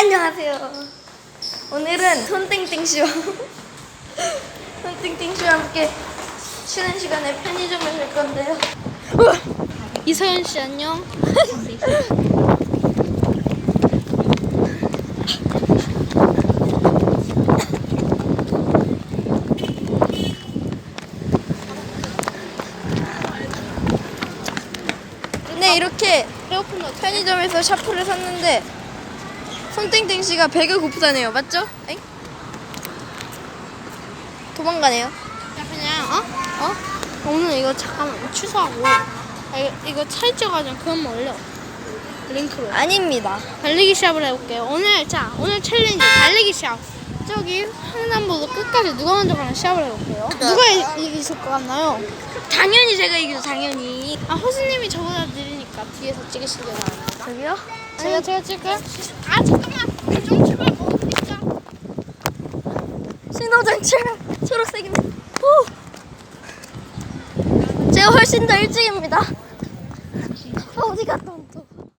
안녕하세요. 오늘은 손땡땡 씨와 손땡땡 씨와 함께 쉬는 시간에 편의점을 갈 건데요. 이서연 씨 안녕. 네 이렇게 편의점에서 샤프를 샀는데 손땡땡 씨가 배가 고프다네요. 맞죠? 엥? 도망가네요. 그냥 어? 어? 오늘 이거 잠깐만 취소하고 아, 이거, 이거 차이쪄가지고 그것만 올려. 링크로. 아닙니다. 달리기 시합을 해볼게요. 오늘 자 오늘 챌린지 달리기 시합. 저기 횡단보도 끝까지 누가 먼저 가는 시합을 해볼게요. 누가 이- 이기실 것 같나요? 당연히 제가 이기죠. 당연히. 아 호수님이 저보다 느리니까 뒤에서 바랍니다. 저기요? 제가 제가 찍을까요? 아 잠깐만 좀 제발 뭐 진짜. 신호장치 초록색인데. 오. 제가 훨씬 더 일찍입니다.